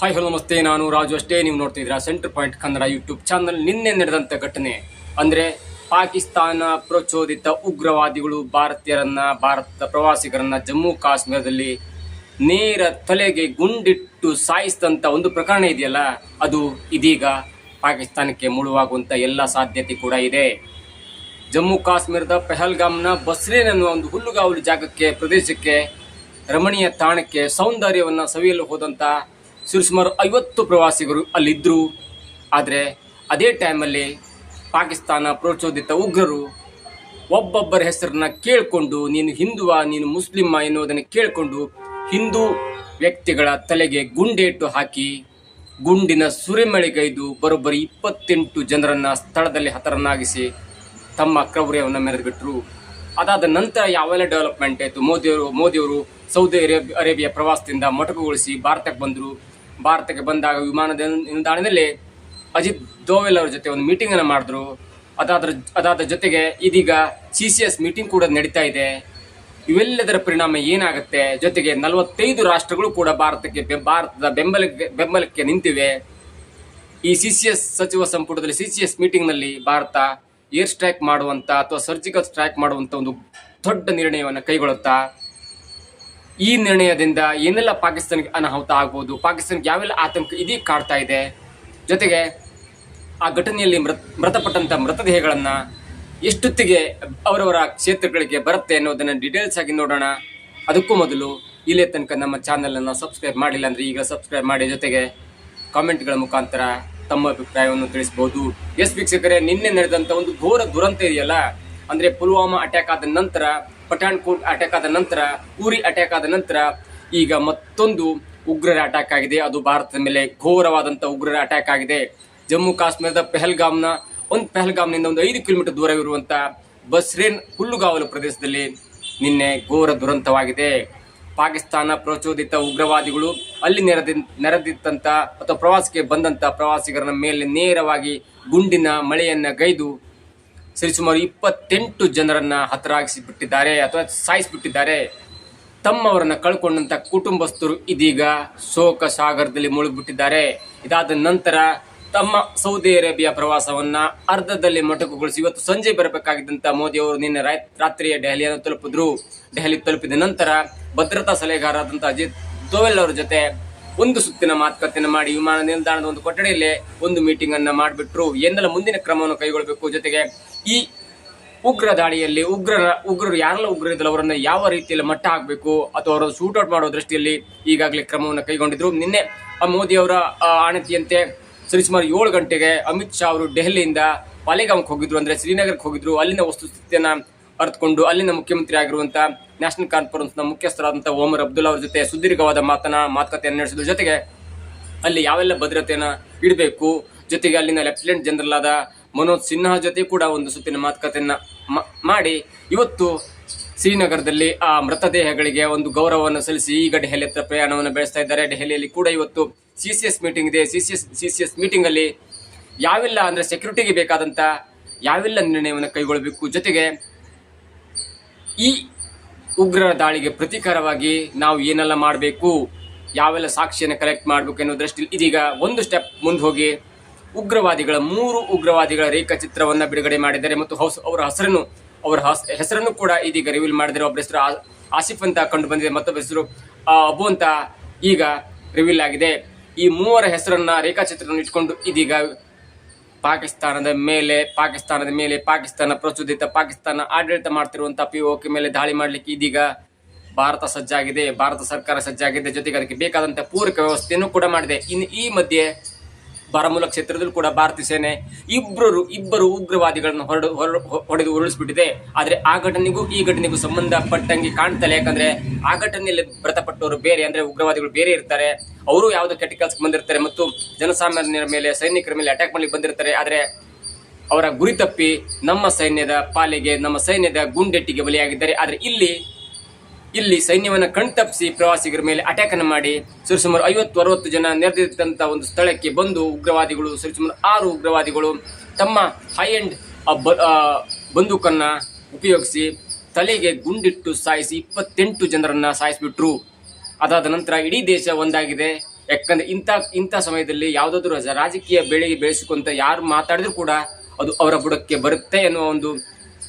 Hi hello ನಮಸ್ತೆ. ನಾನು ರಾಜು ಅಷ್ಟೇ. ನೀವು ನೋಡ್ತಿದ್ದೀರಾ centre point Kannada YouTube channel ನಿನ್ನೆ ನಡೆದಂಥ ಘಟನೆ. ಅಂದರೆ ಪಾಕಿಸ್ತಾನ ಪ್ರಚೋದಿತ ಉಗ್ರವಾದಿಗಳು ಭಾರತೀಯರನ್ನು, ಭಾರತದ ಪ್ರವಾಸಿಗರನ್ನು ಜಮ್ಮು ಕಾಶ್ಮೀರದಲ್ಲಿ ನೇರ ತಲೆಗೆ ಗುಂಡಿಟ್ಟು ಸಾಯಿಸಿದಂಥ ಒಂದು ಪ್ರಕರಣ ಇದೆಯಲ್ಲ, ಅದು ಇದೀಗ ಪಾಕಿಸ್ತಾನಕ್ಕೆ ಮುಳುವಾಗುವಂಥ ಎಲ್ಲ ಸಾಧ್ಯತೆ ಕೂಡ ಇದೆ. ಜಮ್ಮು ಕಾಶ್ಮೀರದ ಪೆಹಲ್ಗಾಮ್ನ ಬಸ್ರೇನ್ ಅನ್ನುವ ಒಂದು ಹುಲ್ಲುಗಾವಲು ಜಾಗಕ್ಕೆ, ಪ್ರದೇಶಕ್ಕೆ, ರಮಣೀಯ ತಾಣಕ್ಕೆ ಸೌಂದರ್ಯವನ್ನು ಸವಿಯಲು ಹೋದಂಥ ಸುಮಾರು ಐವತ್ತು ಪ್ರವಾಸಿಗರು ಅಲ್ಲಿದ್ದರು ಆದರೆ ಅದೇ ಟೈಮಲ್ಲಿ ಪಾಕಿಸ್ತಾನ ಪ್ರಚೋದಿತ ಉಗ್ರರು ಒಬ್ಬೊಬ್ಬರ ಹೆಸರನ್ನ ಕೇಳಿಕೊಂಡು, ನೀನು ಹಿಂದುವ, ನೀನು ಮುಸ್ಲಿಮ ಎನ್ನುವುದನ್ನು ಕೇಳಿಕೊಂಡು ಹಿಂದೂ ವ್ಯಕ್ತಿಗಳ ತಲೆಗೆ ಗುಂಡೇಟು ಹಾಕಿ ಗುಂಡಿನ ಸುರಿಮಳೆಗೈದು ಬರೋಬ್ಬರಿ ಇಪ್ಪತ್ತೆಂಟು ಜನರನ್ನು ಸ್ಥಳದಲ್ಲಿ ಹತರನ್ನಾಗಿಸಿ ತಮ್ಮ ಕ್ರೌರ್ಯವನ್ನು ಮೆರೆದುಬಿಟ್ರು. ಅದಾದ ನಂತರ ಯಾವೆಲ್ಲ ಡೆವಲಪ್ಮೆಂಟ್ ಆಯಿತು? ಮೋದಿಯವರು ಮೋದಿಯವರು ಸೌದಿ ಅರೇಬ್, ಅರೇಬಿಯಾ ಪ್ರವಾಸದಿಂದ ಮೊಟಕುಗೊಳಿಸಿ ಭಾರತಕ್ಕೆ ಬಂದರು. ಭಾರತಕ್ಕೆ ಬಂದಾಗ ವಿಮಾನದ ನಿಲ್ದಾಣದಲ್ಲಿ ಅಜಿತ್ ದೋವೆಲ್ ಅವರ ಜೊತೆ ಒಂದು ಮೀಟಿಂಗ್ ಅನ್ನು ಮಾಡಿದ್ರು. ಅದಾದ್ರ ಅದಾದ ಜೊತೆಗೆ ಇದೀಗ ಸಿ ಸಿ ಎಸ್ ಮೀಟಿಂಗ್ ಕೂಡ ನಡೀತಾ ಇದೆ. ಇವೆಲ್ಲದರ ಪರಿಣಾಮ ಏನಾಗುತ್ತೆ? ಜೊತೆಗೆ ನಲವತ್ತೈದು ರಾಷ್ಟ್ರಗಳು ಕೂಡ ಭಾರತಕ್ಕೆ ಭಾರತದ ಬೆಂಬಲಕ್ಕೆ ಬೆಂಬಲಕ್ಕೆ ನಿಂತಿವೆ. ಈ ಸಿ ಸಿ ಎಸ್ ಸಚಿವ ಸಂಪುಟದಲ್ಲಿ ಸಿ ಸಿ ಎಸ್ ಮೀಟಿಂಗ್ನಲ್ಲಿ ಭಾರತ ಏರ್ ಸ್ಟ್ರೈಕ್ ಮಾಡುವಂತ ಅಥವಾ ಸರ್ಜಿಕಲ್ ಸ್ಟ್ರೈಕ್ ಮಾಡುವಂತ ಒಂದು ದೊಡ್ಡ ನಿರ್ಣಯವನ್ನು ಕೈಗೊಳ್ಳುತ್ತಾ ಈ ನಿರ್ಣಯದಿಂದ ಏನೆಲ್ಲ ಪಾಕಿಸ್ತಾನಕ್ಕೆ ಅನಾಹುತ ಆಗ್ಬೋದು, ಪಾಕಿಸ್ತಾನಕ್ಕೆ ಯಾವೆಲ್ಲ ಆತಂಕ ಇದೀಗ ಕಾಡ್ತಾ ಇದೆ. ಜೊತೆಗೆ ಆ ಘಟನೆಯಲ್ಲಿ ಮೃತ, ಮೃತಪಟ್ಟಂತ ಮೃತದೇಹಗಳನ್ನು ಎಷ್ಟೊತ್ತಿಗೆ ಅವರವರ ಕ್ಷೇತ್ರಗಳಿಗೆ ಬರುತ್ತೆ ಅನ್ನೋದನ್ನು ಡೀಟೇಲ್ಸ್ ಆಗಿ ನೋಡೋಣ. ಅದಕ್ಕೂ ಮೊದಲು ಇಲ್ಲೇ ತನಕ ನಮ್ಮ ಚಾನಲನ್ನು ಸಬ್ಸ್ಕ್ರೈಬ್ ಮಾಡಿಲ್ಲ ಅಂದರೆ ಈಗ ಸಬ್ಸ್ಕ್ರೈಬ್ ಮಾಡಿ, ಜೊತೆಗೆ ಕಾಮೆಂಟ್ಗಳ ಮುಖಾಂತರ ತಮ್ಮ ಅಭಿಪ್ರಾಯವನ್ನು ತಿಳಿಸಬಹುದು ಎಸ್ ವೀಕ್ಷಕರೇ, ನಿನ್ನೆ ನಡೆದಂಥ ಒಂದು ಘೋರ ದುರಂತ ಇದೆಯಲ್ಲ, ಅಂದರೆ ಪುಲ್ವಾಮಾ ಅಟ್ಯಾಕ್ ಆದ ನಂತರ ಪಠಾಣ್ಕೋಟ್ ಅಟ್ಯಾಕ್ ಆದ ನಂತರ ಊರಿ ಅಟ್ಯಾಕ್ ಆದ ನಂತರ ಈಗ ಮತ್ತೊಂದು ಉಗ್ರರ ಅಟ್ಯಾಕ್ ಆಗಿದೆ. ಅದು ಭಾರತದ ಮೇಲೆ ಘೋರವಾದಂಥ ಉಗ್ರರ ಅಟ್ಯಾಕ್ ಆಗಿದೆ. ಜಮ್ಮು ಕಾಶ್ಮೀರದ ಪೆಹಲ್ಗಾಮ್ನ ಒಂದು ಪೆಹಲ್ಗಾಮ್ನಿಂದ ಒಂದು ಐದು ಕಿಲೋಮೀಟರ್ ದೂರವಿರುವಂಥ ಬಸ್ರೇನ್ ಹುಲ್ಲುಗಾವಲು ಪ್ರದೇಶದಲ್ಲಿ ನಿನ್ನೆ ಘೋರ ದುರಂತವಾಗಿದೆ. ಪಾಕಿಸ್ತಾನ ಪ್ರಚೋದಿತ ಉಗ್ರವಾದಿಗಳು ಅಲ್ಲಿ ನೆರೆದಿ ನೆರೆದಿದ್ದಂಥ ಅಥವಾ ಪ್ರವಾಸಕ್ಕೆ ಬಂದಂಥ ಪ್ರವಾಸಿಗರ ಮೇಲೆ ನೇರವಾಗಿ ಗುಂಡಿನ ಮಳೆಯನ್ನ ಗೈದು ಸರಿಸುಮಾರು ಇಪ್ಪತ್ತೆಂಟು ಜನರನ್ನ ಹತರಾಗಿಸಿ ಬಿಟ್ಟಿದ್ದಾರೆ ಅಥವಾ ಸಾಯಿಸಿಬಿಟ್ಟಿದ್ದಾರೆ. ತಮ್ಮವರನ್ನ ಕಳ್ಕೊಂಡಂತ ಕುಟುಂಬಸ್ಥರು ಇದೀಗ ಶೋಕ ಸಾಗರದಲ್ಲಿ ಮುಳುಗಿಬಿಟ್ಟಿದ್ದಾರೆ. ಇದಾದ ನಂತರ ತಮ್ಮ ಸೌದಿ ಅರೇಬಿಯಾ ಪ್ರವಾಸವನ್ನ ಅರ್ಧದಲ್ಲಿ ಮೊಟಕುಗೊಳಿಸಿ ಇವತ್ತು ಸಂಜೆ ಬರಬೇಕಾಗಿದ್ದಂತ ಮೋದಿ ಅವರು ನಿನ್ನೆ ರಾತ್ರಿಯ ದೆಹಲಿಯನ್ನು ತಲುಪಿದ್ರು. ದೆಹಲಿ ತಲುಪಿದ ನಂತರ ಭದ್ರತಾ ಸಲಹೆಗಾರರಾದಂಥ ಅಜಿತ್ ದೋವೆಲ್ ಅವರ ಜೊತೆ ಒಂದು ಸುತ್ತಿನ ಮಾತುಕತೆಯನ್ನು ಮಾಡಿ, ವಿಮಾನ ನಿಲ್ದಾಣದ ಒಂದು ಕೊಠಡಿಯಲ್ಲೇ ಒಂದು ಮೀಟಿಂಗ್ ಅನ್ನ ಮಾಡಿಬಿಟ್ರು. ಏನೆಲ್ಲ ಮುಂದಿನ ಕ್ರಮವನ್ನು ಕೈಗೊಳ್ಳಬೇಕು. ಜೊತೆಗೆ ಈ ಉಗ್ರ ದಾಳಿಯಲ್ಲಿ ಉಗ್ರರ ಉಗ್ರರು ಯಾರೆಲ್ಲ ಉಗ್ರ ಇದ್ದಲ್ಲ ಅವರನ್ನ ಯಾವ ರೀತಿಯಲ್ಲಿ ಮಟ್ಟ ಹಾಕಬೇಕು ಅಥವಾ ಅವರ ಶೂಟೌಟ್ ಮಾಡೋ ದೃಷ್ಟಿಯಲ್ಲಿ ಈಗಾಗಲೇ ಕ್ರಮವನ್ನು ಕೈಗೊಂಡಿದ್ರು. ನಿನ್ನೆ ಮೋದಿ ಅವರ ಆಣತಿಯಂತೆ ಸರಿಸುಮಾರು ಏಳು ಗಂಟೆಗೆ ಅಮಿತ್ ಶಾ ಅವರು ದೆಹಲಿಯಿಂದ ಪಾಲೇಗಾಂವ್ಗೆ ಹೋಗಿದ್ರು. ಅಂದ್ರೆ ಶ್ರೀನಗರಕ್ಕೆ ಹೋಗಿದ್ರು. ಅಲ್ಲಿನ ವಸ್ತುಸ್ಥಿತಿಯನ್ನ ಅರ್ಥಕೊಂಡು ಅಲ್ಲಿನ ಮುಖ್ಯಮಂತ್ರಿ ಆಗಿರುವಂತ ನ್ಯಾಷನಲ್ ಕಾನ್ಫರೆನ್ಸ್ನ ಮುಖ್ಯಸ್ಥರಾದಂಥ ಓಮರ್ ಅಬ್ದುಲ್ಲಾ ಅವರ ಜೊತೆ ಸುದೀರ್ಘವಾದ ಮಾತನ, ಮಾತುಕತೆಯನ್ನು ನಡೆಸಿದ ಜೊತೆಗೆ ಅಲ್ಲಿ ಯಾವೆಲ್ಲ ಭದ್ರತೆಯನ್ನು ಇಡಬೇಕು? ಜೊತೆಗೆ ಅಲ್ಲಿನ ಲೆಫ್ಟಿನೆಂಟ್ ಜನರಲ್ ಆದ ಮನೋಜ್ ಸಿನ್ಹಾ ಜೊತೆ ಕೂಡ ಒಂದು ಸುತ್ತಿನ ಮಾತುಕತೆಯನ್ನು ಮಾಡಿ. ಇವತ್ತು ಶ್ರೀನಗರದಲ್ಲಿ ಆ ಮೃತದೇಹಗಳಿಗೆ ಒಂದು ಗೌರವವನ್ನು ಸಲ್ಲಿಸಿ ಈಗ ದೆಹಲಿ ಹತ್ರ ಪ್ರಯಾಣವನ್ನು ಬೆಳೆಸ್ತಾ ಇದ್ದಾರೆ. ದೆಹಲಿಯಲ್ಲಿ ಕೂಡ ಇವತ್ತು ಸಿ ಸಿ ಎಸ್ ಮೀಟಿಂಗ್ ಇದೆ. C C S, C C S meeting ಅಲ್ಲಿ ಯಾವೆಲ್ಲ ಅಂದ್ರೆ ಸೆಕ್ಯೂರಿಟಿಗೆ ಬೇಕಾದಂತ ಯಾವೆಲ್ಲ ನಿರ್ಣಯವನ್ನು ಕೈಗೊಳ್ಳಬೇಕು ಜೊತೆಗೆ ಈ ಉಗ್ರರ ದಾಳಿಗೆ ಪ್ರತೀಕಾರವಾಗಿ ನಾವು ಏನೆಲ್ಲ ಮಾಡಬೇಕು, ಯಾವೆಲ್ಲ ಸಾಕ್ಷಿಯನ್ನು ಕಲೆಕ್ಟ್ ಮಾಡಬೇಕು ಎನ್ನುವ ದೃಷ್ಟಿಯಲ್ಲಿ ಇದೀಗ ಒಂದು ಸ್ಟೆಪ್ ಮುಂದೆ ಹೋಗಿ ಉಗ್ರವಾದಿಗಳ, ಮೂರು ಉಗ್ರವಾದಿಗಳ ರೇಖಾಚಿತ್ರವನ್ನು ಬಿಡುಗಡೆ ಮಾಡಿದ್ದಾರೆ ಮತ್ತು ಹೌಸ್ ಅವರ ಹೆಸರನ್ನು, ಅವರ ಹಸ್- ಹೆಸರನ್ನು ಕೂಡ ಇದೀಗ ರಿವೀಲ್ ಮಾಡಿದ್ದಾರೆ. ಒಬ್ಬರ ಹೆಸರು ಆಸಿಫ್ ಅಂತ ಕಂಡು ಬಂದಿದೆ ಮತ್ತೊಬ್ಬ ಹೆಸರು ಅಬು ಅಂತ ಈಗ ರಿವೀಲ್ ಆಗಿದೆ. ಈ ಮೂವರ ಹೆಸರನ್ನ ರೇಖಾಚಿತ್ರವನ್ನು ಇಟ್ಕೊಂಡು ಇದೀಗ ಪಾಕಿಸ್ತಾನದ ಮೇಲೆ ಪಾಕಿಸ್ತಾನದ ಮೇಲೆ ಪಾಕಿಸ್ತಾನ ಪ್ರಚೋದಿತ, ಪಾಕಿಸ್ತಾನ ಆಡಳಿತ ಮಾಡ್ತಿರುವಂತಹ ಪಿ ಓಕೆ ಮೇಲೆ ದಾಳಿ ಮಾಡಲಿಕ್ಕೆ ಇದೀಗ ಭಾರತ ಸಜ್ಜಾಗಿದೆ, ಭಾರತ ಸರ್ಕಾರ ಸಜ್ಜಾಗಿದೆ. ಜೊತೆಗೆ ಅದಕ್ಕೆ ಬೇಕಾದಂತಹ ಪೂರಕ ವ್ಯವಸ್ಥೆಯನ್ನು ಕೂಡ ಮಾಡಿದೆ. ಇನ್ನು ಈ ಮಧ್ಯೆ ಬಾರಾಮುಲ್ಲಾ ಕ್ಷೇತ್ರದಲ್ಲೂ ಕೂಡ ಭಾರತೀಯ ಸೇನೆ ಇಬ್ಬರು ಇಬ್ಬರು ಉಗ್ರವಾದಿಗಳನ್ನು ಹೊರಡು, ಹೊರ- ಹೊಡೆದು ಉರುಳಿಸ್ಬಿಟ್ಟಿದೆ. ಆದರೆ ಆ ಘಟನೆಗೂ ಈ ಘಟನೆಗೂ ಸಂಬಂಧಪಟ್ಟಂಗೆ ಕಾಣ್ತಲ್ಲ ಯಾಕಂದ್ರೆ ಆ ಘಟನೆಯಲ್ಲಿ ಮೃತಪಟ್ಟವರು ಬೇರೆ, ಅಂದ್ರೆ ಉಗ್ರವಾದಿಗಳು ಬೇರೆ ಇರ್ತಾರೆ. ಅವರು ಯಾವುದೋ ಕೆಟ್ಟ ಬಂದಿರ್ತಾರೆ ಮತ್ತು ಜನಸಾಮಾನ್ಯರ ಮೇಲೆ, ಸೈನಿಕರ ಮೇಲೆ ಅಟ್ಯಾಕ್ ಮಾಡಿ ಬಂದಿರ್ತಾರೆ. ಆದರೆ ಅವರ ಗುರಿ ತಪ್ಪಿ ನಮ್ಮ ಸೈನ್ಯದ ಪಾಲಿಗೆ, ನಮ್ಮ ಸೈನ್ಯದ ಗುಂಡೆಟ್ಟಿಗೆ ಬಲಿಯಾಗಿದ್ದಾರೆ. ಆದರೆ ಇಲ್ಲಿ ಇಲ್ಲಿ ಸೈನ್ಯವನ್ನು ಕಣ್ತಪ್ಪಿಸಿ ಪ್ರವಾಸಿಗರ ಮೇಲೆ ಅಟ್ಯಾಕ್ ಅನ್ನು ಮಾಡಿ ಸರಿಸುಮಾರು ಐವತ್ತು, ಅರವತ್ತು ಜನ ನೆರೆದಿದ್ದಂಥ ಒಂದು ಸ್ಥಳಕ್ಕೆ ಬಂದು ಉಗ್ರವಾದಿಗಳು, ಸರಿಸುಮಾರು ಆರು ಉಗ್ರವಾದಿಗಳು ತಮ್ಮ ಹೈ ಎಂಡ್ ಬಂದೂಕನ್ನು ಉಪಯೋಗಿಸಿ ತಲೆಗೆ ಗುಂಡಿಟ್ಟು ಸಾಯಿಸಿ ಇಪ್ಪತ್ತೆಂಟು ಜನರನ್ನು ಸಾಯಿಸಿಬಿಟ್ರು. ಅದಾದ ನಂತರ ಇಡೀ ದೇಶ ಒಂದಾಗಿದೆ. ಯಾಕಂದ್ರೆ ಇಂಥ ಇಂಥ ಸಮಯದಲ್ಲಿ ಯಾವುದಾದ್ರೂ ರಾಜಕೀಯ ಬೆಳೆಗೆ ಬೆಳೆಸಿಕೊಂತ ಯಾರು ಮಾತಾಡಿದ್ರು ಕೂಡ ಅದು ಅವರ ಬುಡಕ್ಕೆ ಬರುತ್ತೆ ಎನ್ನುವ ಒಂದು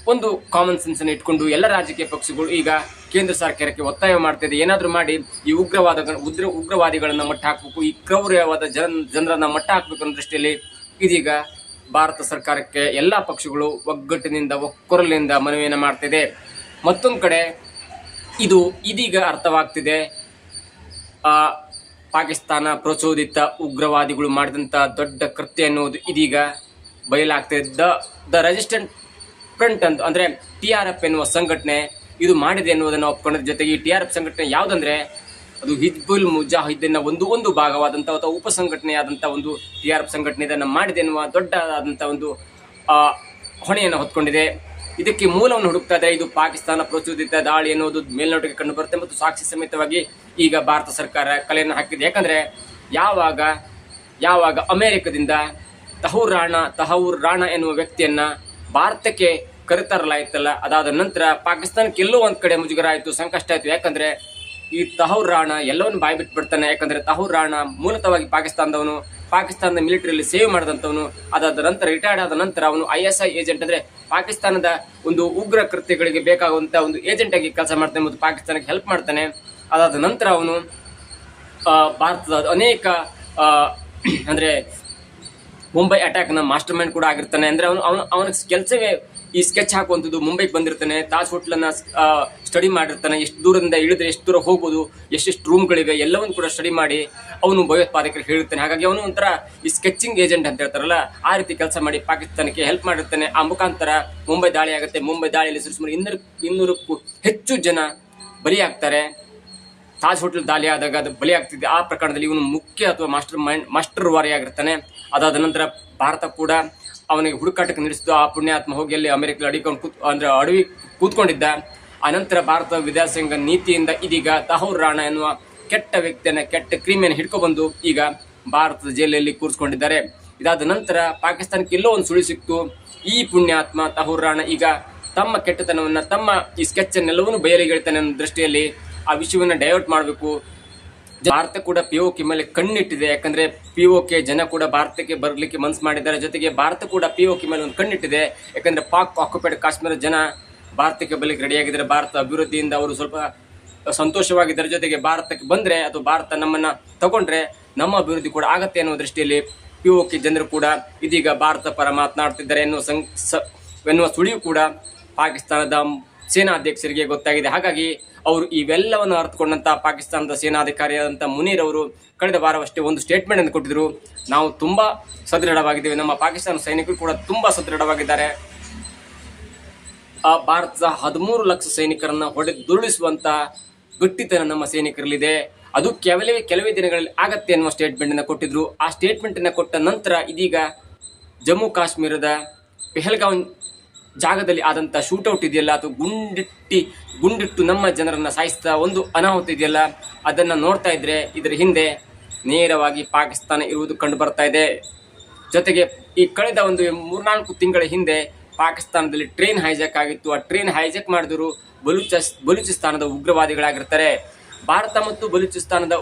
ಒಂದು ಕಾಮನ್ ಸೆನ್ಸ್ ಅನ್ನು ಇಟ್ಕೊಂಡು ಎಲ್ಲ ರಾಜಕೀಯ ಪಕ್ಷಗಳು ಈಗ ಕೇಂದ್ರ ಸರ್ಕಾರಕ್ಕೆ ಒತ್ತಾಯ ಮಾಡ್ತಿದೆ. ಏನಾದರೂ ಮಾಡಿ ಈ ಉಗ್ರವಾದ ಉಗ್ರ ಉಗ್ರವಾದಿಗಳನ್ನ ಮಟ್ಟ ಹಾಕಬೇಕು ಈ ಕ್ರೌರ್ಯವಾದ ಜನ ಜನರನ್ನ ಮಟ್ಟ ಹಾಕಬೇಕು ಅನ್ನೋ ದೃಷ್ಟಿಯಲ್ಲಿ ಇದೀಗ ಭಾರತ ಸರ್ಕಾರಕ್ಕೆ ಎಲ್ಲ ಪಕ್ಷಗಳು ಒಗ್ಗಟ್ಟಿನಿಂದ ಒಕ್ಕೊರಲಿನಿಂದ ಮನವಿಯನ್ನು ಮಾಡ್ತಿದೆ. ಮತ್ತೊಂದು ಕಡೆ ಇದು ಇದೀಗ ಅರ್ಥವಾಗ್ತಿದೆ. ಆ, ಪಾಕಿಸ್ತಾನ ಪ್ರಚೋದಿತ ಉಗ್ರವಾದಿಗಳು ಮಾಡಿದಂಥ ದೊಡ್ಡ ಕೃತ್ಯ ಅನ್ನೋದು ಇದೀಗ ಬಯಲಾಗ್ತಿದೆ. ದ ದ ರೆಸಿಸ್ಟೆಂಟ್ ಫ್ರಂಟ್ ಅಂತ ಅಂದ್ರೆ ಟಿ ಆರ್ ಎಫ್ ಎನ್ನುವ ಸಂಘಟನೆ ಇದು ಮಾಡಿದೆ ಎನ್ನುವುದನ್ನು ಒಪ್ಕೊಂಡ ಜೊತೆಗೆ ಈ ಟಿ ಆರ್ ಎಫ್ ಸಂಘಟನೆ ಯಾವುದಂದ್ರೆ ಅದು ಹಿಜ್ಬುಲ್ ಮುಜಾಹಿದ್ದೀನ್ನ ಒಂದು ಒಂದು ಭಾಗವಾದಂಥ ಅಥವಾ ಉಪ ಸಂಘಟನೆಯಾದಂಥ ಒಂದು ಟಿ ಆರ್ ಎಫ್ ಸಂಘಟನೆ ಇದನ್ನು ಮಾಡಿದೆ ಎನ್ನುವ ದೊಡ್ಡದಾದಂಥ ಒಂದು ಹೊಣೆಯನ್ನು ಹೊತ್ಕೊಂಡಿದೆ. ಇದಕ್ಕೆ ಮೂಲವನ್ನು ಹುಡುಕ್ತಾ ಇದೆ ಇದು ಪಾಕಿಸ್ತಾನ ಪ್ರಚೋದಿತ ದಾಳಿ ಎನ್ನುವುದು ಮೇಲ್ನೋಟಕ್ಕೆ ಕಂಡು ಬರುತ್ತೆ ಮತ್ತು ಸಾಕ್ಷಿ ಸಮೇತವಾಗಿ ಈಗ ಭಾರತ ಸರ್ಕಾರ ಕಲೆಯನ್ನು ಹಾಕಿದೆ. ಯಾಕಂದ್ರೆ ಯಾವಾಗ ಯಾವಾಗ ಅಮೆರಿಕದಿಂದ ತಹೂರ್ ರಾಣ ತಹೂರ್ ರಾಣ ಎನ್ನುವ ವ್ಯಕ್ತಿಯನ್ನ ಭಾರತಕ್ಕೆ ಕರೆತರಲಾಯ್ತಲ್ಲ. ಅದಾದ ನಂತರ ಪಾಕಿಸ್ತಾನಕ್ಕೆ ಎಲ್ಲೋ ಒಂದು ಕಡೆ ಮುಜುಗರ ಆಯಿತು ಸಂಕಷ್ಟ ಆಯಿತು. ಯಾಕಂದ್ರೆ ಈ ತಹೂರ್ ರಾಣ ಎಲ್ಲವನ್ನು ಬಾಯಿ ಬಿಟ್ಬಿಡ್ತಾನೆ ಯಾಕಂದ್ರೆ ತಹೂರ್ ರಾಣ ಮೂಲತವಾಗಿ ಪಾಕಿಸ್ತಾನದವನು, ಪಾಕಿಸ್ತಾನದ ಮಿಲಿಟರಿಯಲ್ಲಿ ಸೇವ್ ಮಾಡಿದಂಥವನು. ಅದಾದ ನಂತರ ರಿಟೈರ್ಡ್ ಆದ ನಂತರ ಅವನು ಐ ಎಸ್ ಐ ಏಜೆಂಟ್ ಅಂದ್ರೆ ಪಾಕಿಸ್ತಾನದ ಒಂದು ಉಗ್ರ ಕೃತ್ಯಗಳಿಗೆ ಬೇಕಾಗುವಂಥ ಒಂದು ಏಜೆಂಟ್ ಆಗಿ ಕೆಲಸ ಮಾಡ್ತಾನೆ ಮತ್ತು ಪಾಕಿಸ್ತಾನಕ್ಕೆ ಹೆಲ್ಪ್ ಮಾಡ್ತಾನೆ. ಅದಾದ ನಂತರ ಅವನು ಭಾರತದ ಅನೇಕ ಅಂದ್ರೆ ಮುಂಬೈ ಅಟ್ಯಾಕ್ನ ಮಾಸ್ಟರ್ ಮೈಂಡ್ ಕೂಡ ಆಗಿರ್ತಾನೆ. ಅಂದ್ರೆ ಅವನು ಅವನು ಅವನ ಕೆಲಸವೇ ಈ ಸ್ಕೆಚ್ ಹಾಕುವಂಥದ್ದು ಮುಂಬೈಗೆ ಬಂದಿರ್ತಾನೆ. ತಾಜ್ ಹೋಟ್ಲನ್ನು ಸ್ಟಡಿ ಮಾಡಿರ್ತಾನೆ. ಎಷ್ಟು ದೂರದಿಂದ ಇಳಿದ್ರೆ ಎಷ್ಟು ದೂರ ಹೋಗ್ಬೋದು, ಎಷ್ಟೆಷ್ಟು ರೂಮ್ಗಳಿವೆ ಎಲ್ಲವನ್ನು ಕೂಡ ಸ್ಟಡಿ ಮಾಡಿ ಅವನು ಭಯೋತ್ಪಾದಕರಿಗೆ ಹೇಳಿರ್ತಾನೆ ಹಾಗಾಗಿ ಅವನು ಒಂಥರ ಈ ಸ್ಕೆಚಿಂಗ್ ಏಜೆಂಟ್ ಅಂತ ಹೇಳ್ತಾರಲ್ಲ, ಆ ರೀತಿ ಕೆಲಸ ಮಾಡಿ ಪಾಕಿಸ್ತಾನಕ್ಕೆ ಹೆಲ್ಪ್ ಮಾಡಿರ್ತಾನೆ. ಆ ಮುಖಾಂತರ ಮುಂಬೈ ದಾಳಿ ಆಗುತ್ತೆ. ಮುಂಬೈ ದಾಳಿಯಲ್ಲಿ ಸುಮಾರು ಇನ್ನೂರು ಇನ್ನೂರಕ್ಕೂ ಹೆಚ್ಚು ಜನ ಬಲಿಯಾಗ್ತಾರೆ. ತಾಜ್ ಹೋಟೆಲ್ ದಾಳಿ ಆದಾಗ ಅದು ಬಲಿಯಾಗ್ತಿದೆ. ಆ ಪ್ರಕರಣದಲ್ಲಿ ಇವನು ಮುಖ್ಯ ಅಥವಾ ಮಾಸ್ಟರ್ ಮೈಂಡ್ ಮಾಸ್ಟರ್ ವಾರಿಯಾಗಿರ್ತಾನೆ ಅದಾದ ನಂತರ ಭಾರತ ಕೂಡ ಅವನಿಗೆ ಹುಡುಕಾಟಕ್ಕೆ ನಡೆಸಿದ್ದು ಆ ಪುಣ್ಯಾತ್ಮ ಹೋಗಿ ಅಲ್ಲಿ ಅಮೆರಿಕ ಅಡಿಕೊಂಡು ಕೂತ್ ಅಂದ್ರೆ ಅಡವಿ ಕೂತ್ಕೊಂಡಿದ್ದ. ಅನಂತರ ಭಾರತ ವಿದ್ಯಾಸಂಗ ನೀತಿಯಿಂದ ಇದೀಗ ತಹೂರ್ ರಾಣ ಎನ್ನುವ ಕೆಟ್ಟ ವ್ಯಕ್ತಿಯನ್ನು, ಕೆಟ್ಟ ಕ್ರಿಮಿಯನ್ನು ಹಿಡ್ಕೊಬಂದು ಈಗ ಭಾರತದ ಜೈಲಲ್ಲಿ ಕೂರಿಸ್ಕೊಂಡಿದ್ದಾರೆ. ಇದಾದ ನಂತರ ಪಾಕಿಸ್ತಾನಕ್ಕೆ ಎಲ್ಲೋ ಒಂದು ಸುಳಿ ಸಿಕ್ತು. ಈ ಪುಣ್ಯಾತ್ಮ ತಹೂರ್ ರಾಣ ಈಗ ತಮ್ಮ ಕೆಟ್ಟತನವನ್ನು, ತಮ್ಮ ಈ ಸ್ಕೆಚ್ ಬಯಲಿಗೆ ಹೇಳ್ತಾನೆ ಅನ್ನೋ ದೃಷ್ಟಿಯಲ್ಲಿ ಆ ವಿಷಯವನ್ನ ಡೈವರ್ಟ್ ಮಾಡಬೇಕು. ಭಾರತ ಕೂಡ ಪಿ ಕೆ ಮೇಲೆ ಕಣ್ಣಿಟ್ಟಿದೆ. ಯಾಕಂದ್ರೆ ಪಿ ಕೆ ಜನ ಕೂಡ ಭಾರತಕ್ಕೆ ಬರಲಿಕ್ಕೆ ಮನಸ್ಸು ಮಾಡಿದ್ದಾರೆ. ಜೊತೆಗೆ ಭಾರತ ಕೂಡ ಪಿ ಕೆ ಮೇಲೆ ಒಂದು ಕಣ್ಣಿಟ್ಟಿದೆ. ಯಾಕಂದ್ರೆ ಪಾಕ್ ಆಕ್ಯುಪೈಡ್ ಕಾಶ್ಮೀರ ಜನ ಭಾರತಕ್ಕೆ ಬರಲಿಕ್ಕೆ ರೆಡಿಯಾಗಿದ್ದಾರೆ. ಭಾರತ ಅಭಿವೃದ್ಧಿಯಿಂದ ಅವರು ಸ್ವಲ್ಪ ಸಂತೋಷವಾಗಿದ್ದಾರೆ. ಜೊತೆಗೆ ಭಾರತಕ್ಕೆ ಬಂದ್ರೆ ಅಥವಾ ಭಾರತ ನಮ್ಮನ್ನ ತಗೊಂಡ್ರೆ ನಮ್ಮ ಅಭಿವೃದ್ಧಿ ಕೂಡ ಆಗತ್ತೆ ಅನ್ನೋ ದೃಷ್ಟಿಯಲ್ಲಿ ಪಿ ಜನರು ಕೂಡ ಇದೀಗ ಭಾರತ ಪರ ಮಾತನಾಡ್ತಿದ್ದಾರೆ ಎನ್ನುವ ಸ- ಎನ್ನುವ ಸುಳಿವು ಕೂಡ ಪಾಕಿಸ್ತಾನದ ಸೇನಾಧ್ಯಕ್ಷರಿಗೆ ಗೊತ್ತಾಗಿದೆ. ಹಾಗಾಗಿ ಅವರು ಇವೆಲ್ಲವನ್ನು ಅರ್ಥಕೊಂಡಂತಹ ಪಾಕಿಸ್ತಾನದ ಸೇನಾಧಿಕಾರಿಯಾದಂಥ ಮುನೀರ್ ಅವರು ಕಳೆದ ವಾರವಷ್ಟೇ ಒಂದು ಸ್ಟೇಟ್ಮೆಂಟ್ ಅನ್ನು ಕೊಟ್ಟಿದ್ರು. ನಾವು ತುಂಬಾ ಸದೃಢವಾಗಿದ್ದೇವೆ. ನಮ್ಮ ಪಾಕಿಸ್ತಾನ ಸೈನಿಕರು ಕೂಡ ತುಂಬಾ ಸದೃಢವಾಗಿದ್ದಾರೆ. ಆ ಭಾರತದ ಹದಿಮೂರು ಲಕ್ಷ ಸೈನಿಕರನ್ನ ಹೊಡೆದುರುಳಿಸುವಂತ ಗಟ್ಟಿತನ ನಮ್ಮ ಸೈನಿಕರಲ್ಲಿದೆ. ಅದು ಕೆಲವೇ ಕೆಲವೇ ದಿನಗಳಲ್ಲಿ ಆಗತ್ತೆ ಅನ್ನುವ ಸ್ಟೇಟ್ಮೆಂಟ್ ಅನ್ನ ಕೊಟ್ಟಿದ್ರು. ಆ ಸ್ಟೇಟ್ಮೆಂಟ್ ಅನ್ನ ಕೊಟ್ಟ ನಂತರ ಇದೀಗ ಜಮ್ಮು ಕಾಶ್ಮೀರದ ಪೆಹಲ್ಗಾಂವ್ ಜಾಗದಲ್ಲಿ ಆದಂತ ಶೂಟೌಟ್ ಇದೆಯಲ್ಲ ಅಥವಾ ಗುಂಡಿಟ್ಟಿ, ಗುಂಡಿಟ್ಟು ನಮ್ಮ ಜನರನ್ನ ಸಾಯಿಸ್ತಾ ಒಂದು ಅನಾಹುತ ಇದೆಯಲ್ಲ, ಅದನ್ನ ನೋಡ್ತಾ ಇದ್ರೆ ಇದರ ಹಿಂದೆ ನೇರವಾಗಿ ಪಾಕಿಸ್ತಾನ ಇರುವುದು ಕಂಡು ಬರ್ತಾ ಇದೆ. ಜೊತೆಗೆ ಈ ಕಳೆದ ಒಂದು ಮೂರ್ನಾಲ್ಕು ತಿಂಗಳ ಹಿಂದೆ ಪಾಕಿಸ್ತಾನದಲ್ಲಿ ಟ್ರೈನ್ ಹೈಜಾಕ್ ಆಗಿತ್ತು. ಆ ಟ್ರೈನ್ ಹೈಜಾಕ್ ಮಾಡಿದ್ರು ಬಲೂಚ ಬಲೂಚಿಸ್ತಾನದ ಉಗ್ರವಾದಿಗಳಾಗಿರ್ತಾರೆ. ಭಾರತ ಮತ್ತು ಬಲೂಚಿಸ್ತಾನದ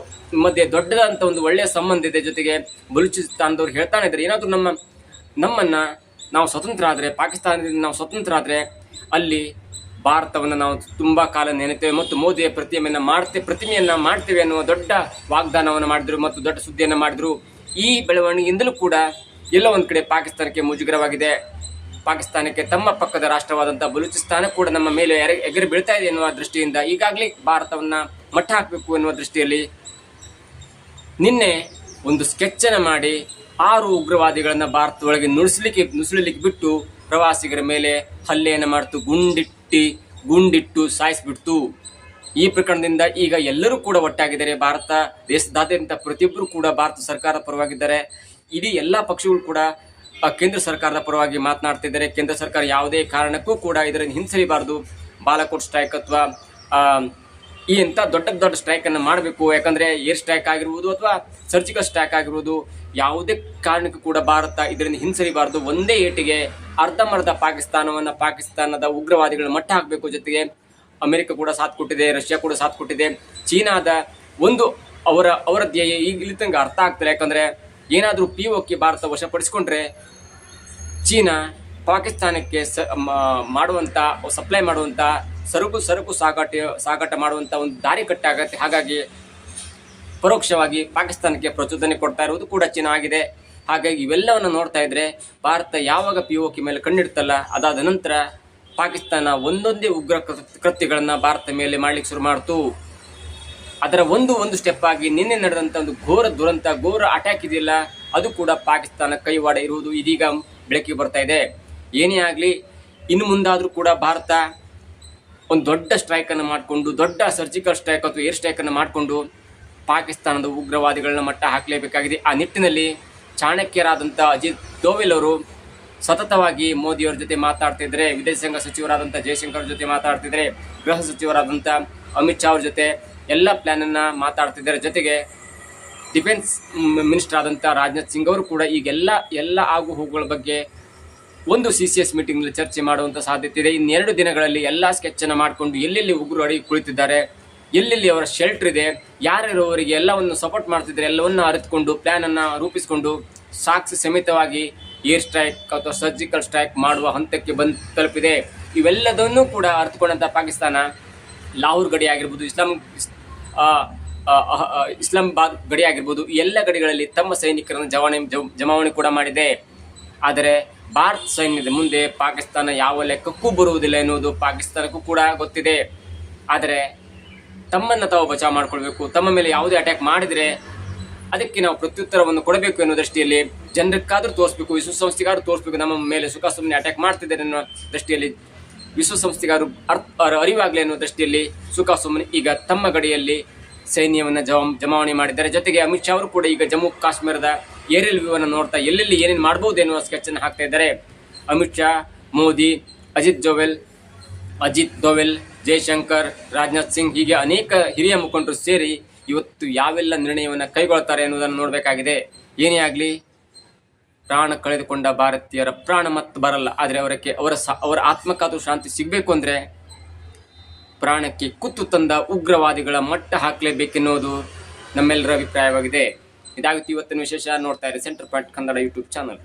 ಮಧ್ಯೆ ದೊಡ್ಡದಾದಂಥ ಒಂದು ಒಳ್ಳೆಯ ಸಂಬಂಧ ಇದೆ. ಜೊತೆಗೆ ಬಲೂಚಿಸ್ತಾನದವ್ರು ಹೇಳ್ತಾನೆ ಇದ್ದಾರೆ ಏನಾದರೂ ನಮ್ಮ, ನಮ್ಮನ್ನ ನಾವು ಸ್ವತಂತ್ರ ಆದರೆ ಪಾಕಿಸ್ತಾನದಿಂದ ನಾವು ಸ್ವತಂತ್ರ ಆದರೆ ಅಲ್ಲಿ ಭಾರತವನ್ನು ನಾವು ತುಂಬ ಕಾಲ ನೆನೆತೇವೆ ಮತ್ತು ಮೋದಿಯ ಪ್ರತಿಮೆಯನ್ನು ಮಾಡ್ತೇವೆ ಪ್ರತಿಮೆಯನ್ನು ಮಾಡ್ತೇವೆ ಅನ್ನುವ ದೊಡ್ಡ ವಾಗ್ದಾನವನ್ನು ಮಾಡಿದರು ಮತ್ತು ದೊಡ್ಡ ಸುದ್ದಿಯನ್ನು ಮಾಡಿದರು. ಈ ಬೆಳವಣಿಗೆಯಿಂದಲೂ ಕೂಡ ಎಲ್ಲ ಒಂದು ಕಡೆ ಪಾಕಿಸ್ತಾನಕ್ಕೆ ಮುಜುಗರವಾಗಿದೆ. ಪಾಕಿಸ್ತಾನಕ್ಕೆ ತಮ್ಮ ಪಕ್ಕದ ರಾಷ್ಟ್ರವಾದಂಥ ಬಲೂಚಿಸ್ತಾನ ಕೂಡ ನಮ್ಮ ಮೇಲೆ ಎಗರಿ ಬೀಳ್ತಾ ಇದೆ ಎನ್ನುವ ದೃಷ್ಟಿಯಿಂದ ಈಗಾಗಲೇ ಭಾರತವನ್ನು ಮಟ್ಟ ಹಾಕಬೇಕು ಎನ್ನುವ ದೃಷ್ಟಿಯಲ್ಲಿ ನಿನ್ನೆ ಒಂದು ಸ್ಕೆಚ್ಚನ್ನು ಮಾಡಿ ಆರು ಉಗ್ರವಾದಿಗಳನ್ನು ಭಾರತದೊಳಗೆ ನುಡಿಸ್ಲಿಕ್ಕೆ ನುಸುಳಲಿಕ್ಕೆ ಬಿಟ್ಟು ಪ್ರವಾಸಿಗರ ಮೇಲೆ ಹಲ್ಲೆಯನ್ನು ಮಾಡ್ತು, ಗುಂಡಿಟ್ಟಿ, ಗುಂಡಿಟ್ಟು ಸಾಯಿಸ್ಬಿಡ್ತು. ಈ ಪ್ರಕರಣದಿಂದ ಈಗ ಎಲ್ಲರೂ ಕೂಡ ಒಟ್ಟಾಗಿದ್ದಾರೆ. ಭಾರತ ದೇಶದಾದ್ಯಂತ ಪ್ರತಿಯೊಬ್ಬರು ಕೂಡ ಭಾರತ ಸರ್ಕಾರ ಪರವಾಗಿದ್ದಾರೆ. ಇಡೀ ಎಲ್ಲ ಪಕ್ಷಗಳು ಕೂಡ ಕೇಂದ್ರ ಸರ್ಕಾರದ ಪರವಾಗಿ ಮಾತನಾಡ್ತಿದ್ದಾರೆ. ಕೇಂದ್ರ ಸರ್ಕಾರ ಯಾವುದೇ ಕಾರಣಕ್ಕೂ ಕೂಡ ಇದರನ್ನು ಹಿಂಸರಿಬಾರದು ಬಾಲಕೋಟ್ ಸ್ಟ್ರೈಕ್ ಅಥವಾ ಈ ಇಂಥ ದೊಡ್ಡ ದೊಡ್ಡ ಸ್ಟ್ರೈಕನ್ನು ಮಾಡಬೇಕು. ಯಾಕಂದರೆ ಏರ್ ಸ್ಟ್ರೈಕ್ ಆಗಿರ್ಬೋದು ಅಥವಾ ಸರ್ಜಿಕಲ್ ಸ್ಟ್ರೈಕ್ ಆಗಿರ್ಬೋದು. ಯಾವುದೇ ಕಾರಣಕ್ಕೂ ಕೂಡ ಭಾರತ ಇದರಿಂದ ಹಿಂಸರಿಬಾರದು. ಒಂದೇ ಏಟಿಗೆ ಅರ್ಧಂಬರ್ಧ ಪಾಕಿಸ್ತಾನವನ್ನು ಪಾಕಿಸ್ತಾನದ ಉಗ್ರವಾದಿಗಳ ಮಟ್ಟ ಹಾಕಬೇಕು ಜೊತೆಗೆ ಅಮೆರಿಕ ಕೂಡ ಸಾಥ್ ಕೊಟ್ಟಿದೆ, ರಷ್ಯಾ ಕೂಡ ಸಾಥ್ ಕೊಟ್ಟಿದೆ. ಚೀನಾದ ಒಂದು ಅವರ ಅವರ ಧ್ಯೇಯ ಈಗ ಇಲ್ಲಿ ಅರ್ಥ ಆಗ್ತಾರೆ ಯಾಕಂದರೆ ಏನಾದರೂ ಪಿ ಓಕೆ ಭಾರತ ವಶಪಡಿಸ್ಕೊಂಡ್ರೆ ಚೀನಾ ಪಾಕಿಸ್ತಾನಕ್ಕೆ ಸ ಮಾಡುವಂಥ ಸಪ್ಲೈ ಮಾಡುವಂಥ ಸರಕು ಸರಕು ಸಾಗಾಟ ಸಾಗಾಟ ಮಾಡುವಂಥ ಒಂದು ದಾರಿ ಕಟ್ಟಾಗತ್ತೆ. ಹಾಗಾಗಿ ಪರೋಕ್ಷವಾಗಿ ಪಾಕಿಸ್ತಾನಕ್ಕೆ ಪ್ರಚೋದನೆ ಕೊಡ್ತಾ ಇರುವುದು ಕೂಡ ಚೀನಾ ಆಗಿದೆ. ಹಾಗಾಗಿ ಇವೆಲ್ಲವನ್ನು ನೋಡ್ತಾ ಇದ್ರೆ ಭಾರತ ಯಾವಾಗ ಪಿ ಓ ಮೇಲೆ ಕಣ್ಣಿಡ್ತಲ್ಲ, ಅದಾದ ನಂತರ ಪಾಕಿಸ್ತಾನ ಒಂದೊಂದೇ ಉಗ್ರ ಕೃತ್- ಕೃತ್ಯಗಳನ್ನ ಭಾರತ ಮೇಲೆ ಮಾಡ್ಲಿಕ್ಕೆ ಶುರು ಮಾಡ್ತು. ಅದರ ಒಂದು ಒಂದು ಸ್ಟೆಪ್ ಆಗಿ ನಿನ್ನೆ ನಡೆದಂತ ಒಂದು ಘೋರ ದುರಂತ, ಘೋರ ಅಟ್ಯಾಕ್ ಇದೆಯಲ್ಲ, ಅದು ಕೂಡ ಪಾಕಿಸ್ತಾನ ಕೈವಾಡ ಇರುವುದು ಇದೀಗ ಬೆಳಕಿಗೆ ಬರ್ತಾ ಇದೆ. ಏನೇ ಆಗಲಿ, ಇನ್ನು ಮುಂದಾದರೂ ಕೂಡ ಭಾರತ ಒಂದು ದೊಡ್ಡ ಸ್ಟ್ರೈಕ್ ಅನ್ನು ಮಾಡಿಕೊಂಡು, ದೊಡ್ಡ ಸರ್ಜಿಕಲ್ ಸ್ಟ್ರೈಕ್ ಅಥವಾ ಏರ್ ಸ್ಟ್ರೈಕ್ ಅನ್ನು ಮಾಡಿಕೊಂಡು ಪಾಕಿಸ್ತಾನದ ಉಗ್ರವಾದಿಗಳನ್ನ ಮಟ್ಟ ಹಾಕಲೇಬೇಕಾಗಿದೆ. ಆ ನಿಟ್ಟಿನಲ್ಲಿ ಚಾಣಕ್ಯರಾದಂಥ ಅಜಿತ್ ದೋವೆಲ್ ಅವರು ಸತತವಾಗಿ ಮೋದಿಯವರ ಜೊತೆ ಮಾತಾಡ್ತಿದ್ರೆ ವಿದೇಶಾಂಗ ಸಚಿವರಾದಂಥ ಜಯಶಂಕರ್ ಜೊತೆ ಮಾತಾಡ್ತಿದ್ರೆ ಗೃಹ ಸಚಿವರಾದಂಥ ಅಮಿತ್ ಶಾ ಅವ್ರ ಜೊತೆ ಎಲ್ಲ ಪ್ಲ್ಯಾನನ್ನು ಮಾತಾಡ್ತಿದ್ದಾರೆ ಜೊತೆಗೆ ಡಿಫೆನ್ಸ್ ಮಿನಿಸ್ಟರ್ ಆದಂಥ ರಾಜನಾಥ್ ಸಿಂಗ್ ಅವರು ಕೂಡ ಈಗೆಲ್ಲ ಎಲ್ಲ ಆಗು ಹೋಗುಗಳ ಬಗ್ಗೆ ಒಂದು ಸಿ ಸಿ ಎಸ್ ಮೀಟಿಂಗ್ನಲ್ಲಿ ಚರ್ಚೆ ಮಾಡುವಂಥ ಸಾಧ್ಯತೆ ಇದೆ. ಇನ್ನೆರಡು ದಿನಗಳಲ್ಲಿ ಎಲ್ಲ ಸ್ಕೆಚ್ಚನ್ನು ಮಾಡಿಕೊಂಡು ಎಲ್ಲೆಲ್ಲಿ ಉಗ್ರರು ಅಡಿ ಕುಳಿತಿದ್ದಾರೆ ಎಲ್ಲೆಲ್ಲಿ ಅವರ ಶೆಲ್ಟರ್ ಇದೆ, ಯಾರ್ಯಾರು ಅವರಿಗೆ ಎಲ್ಲವನ್ನು ಸಪೋರ್ಟ್ ಮಾಡ್ತಿದ್ರೆ ಎಲ್ಲವನ್ನು ಅರಿತುಕೊಂಡು ಪ್ಲಾನನ್ನು ರೂಪಿಸಿಕೊಂಡು ಸಾಕ್ಷಿ ಸಮೇತವಾಗಿ ಏರ್ ಸ್ಟ್ರೈಕ್ ಅಥವಾ ಸರ್ಜಿಕಲ್ ಸ್ಟ್ರೈಕ್ ಮಾಡುವ ಹಂತಕ್ಕೆ ಬಂದು ತಲುಪಿದೆ. ಇವೆಲ್ಲದನ್ನೂ ಕೂಡ ಅರಿತುಕೊಂಡಂಥ ಪಾಕಿಸ್ತಾನ ಲಾಹೋರ್ ಗಡಿ ಆಗಿರ್ಬೋದು, ಇಸ್ಲಾಂ ಇಸ್ಲಾಮಾಬಾದ್ ಗಡಿ ಆಗಿರ್ಬೋದು ಎಲ್ಲ ಗಡಿಗಳಲ್ಲಿ ತಮ್ಮ ಸೈನಿಕರನ್ನು ಜವಾಣಿ ಜವ್- ಜಮಾವಣೆ ಕೂಡ ಮಾಡಿದೆ. ಆದರೆ ಭಾರತ ಸೈನ್ಯದ ಮುಂದೆ ಪಾಕಿಸ್ತಾನ ಯಾವ ಲೆಕ್ಕಕ್ಕೂ ಬರುವುದಿಲ್ಲ ಎನ್ನುವುದು ಪಾಕಿಸ್ತಾನಕ್ಕೂ ಕೂಡ ಗೊತ್ತಿದೆ. ಆದರೆ ತಮ್ಮನ್ನು ತಾವು ಬಚಾವ್ ಮಾಡಿಕೊಳ್ಬೇಕು, ತಮ್ಮ ಮೇಲೆ ಯಾವುದೇ ಅಟ್ಯಾಕ್ ಮಾಡಿದರೆ ಅದಕ್ಕೆ ನಾವು ಪ್ರತ್ಯುತ್ತರವನ್ನು ಕೊಡಬೇಕು ಎನ್ನುವ ದೃಷ್ಟಿಯಲ್ಲಿ ಜನರಕ್ಕಾದರೂ ತೋರಿಸ್ಬೇಕು, ವಿಶ್ವಸಂಸ್ಥೆಗಾದರೂ ತೋರಿಸ್ಬೇಕು, ನಮ್ಮ ಮೇಲೆ ಸುಖ ಸುಮ್ಮನೆ ಅಟ್ಯಾಕ್ ಮಾಡ್ತಿದ್ದಾರೆ ಅನ್ನೋ ದೃಷ್ಟಿಯಲ್ಲಿ ವಿಶ್ವಸಂಸ್ಥೆಗಾರು ಅರ್ಥ, ಅರ- ಅರಿವಾಗಲಿ ಅನ್ನೋ ದೃಷ್ಟಿಯಲ್ಲಿ ಸುಖ ಸುಮ್ಮನೆ ಈಗ ತಮ್ಮ ಗಡಿಯಲ್ಲಿ ಸೈನ್ಯವನ್ನು ಜಮ ಜಮಾವಣೆ ಮಾಡಿದ್ದಾರೆ. ಜೊತೆಗೆ ಅಮಿತ್ ಶಾ ಅವರು ಕೂಡ ಈಗ ಜಮ್ಮು ಕಾಶ್ಮೀರದ ಏರಿಯಲ್ ವ್ಯೂವನ್ನು ನೋಡ್ತಾ ಎಲ್ಲೆಲ್ಲಿ ಏನೇನು ಮಾಡ್ಬೋದು ಎನ್ನುವ ಸ್ಕೆಚ್ ಅನ್ನು ಹಾಕ್ತಾ ಇದ್ದಾರೆ. ಅಮಿತ್ ಶಾ, ಮೋದಿ, ಅಜಿತ್ ಜೋವೆಲ್ ಅಜಿತ್ ದೋವೆಲ್ ಜಯಶಂಕರ್ ರಾಜನಾಥ್ ಸಿಂಗ್ ಹೀಗೆ ಅನೇಕ ಹಿರಿಯ ಮುಖಂಡರು ಸೇರಿ ಇವತ್ತು ಯಾವೆಲ್ಲ ನಿರ್ಣಯವನ್ನು ಕೈಗೊಳ್ತಾರೆ ಎನ್ನುವುದನ್ನು ನೋಡಬೇಕಾಗಿದೆ. ಏನೇ ಆಗಲಿ, ಪ್ರಾಣ ಕಳೆದುಕೊಂಡ ಭಾರತೀಯರ ಪ್ರಾಣ ಮತ್ತು ಬರಲ್ಲ. ಆದರೆ ಅವರಕ್ಕೆ ಅವರ ಸ, ಅವರ ಆತ್ಮಕ್ಕಾದ್ರೂ ಶಾಂತಿ ಸಿಗಬೇಕು ಅಂದರೆ ಪ್ರಾಣಕ್ಕೆ ಕುತ್ತು ತಂದ ಉಗ್ರವಾದಿಗಳ ಮಟ್ಟ ಹಾಕಲೇಬೇಕೆನ್ನುವುದು ನಮ್ಮೆಲ್ಲರ ಅಭಿಪ್ರಾಯವಾಗಿದೆ. ಇದಾಗಿತ್ತು ಇವತ್ತಿನ ವಿಶೇಷ. ನೋಡ್ತಾ ಇರಿ centre point Kannada YouTube channel.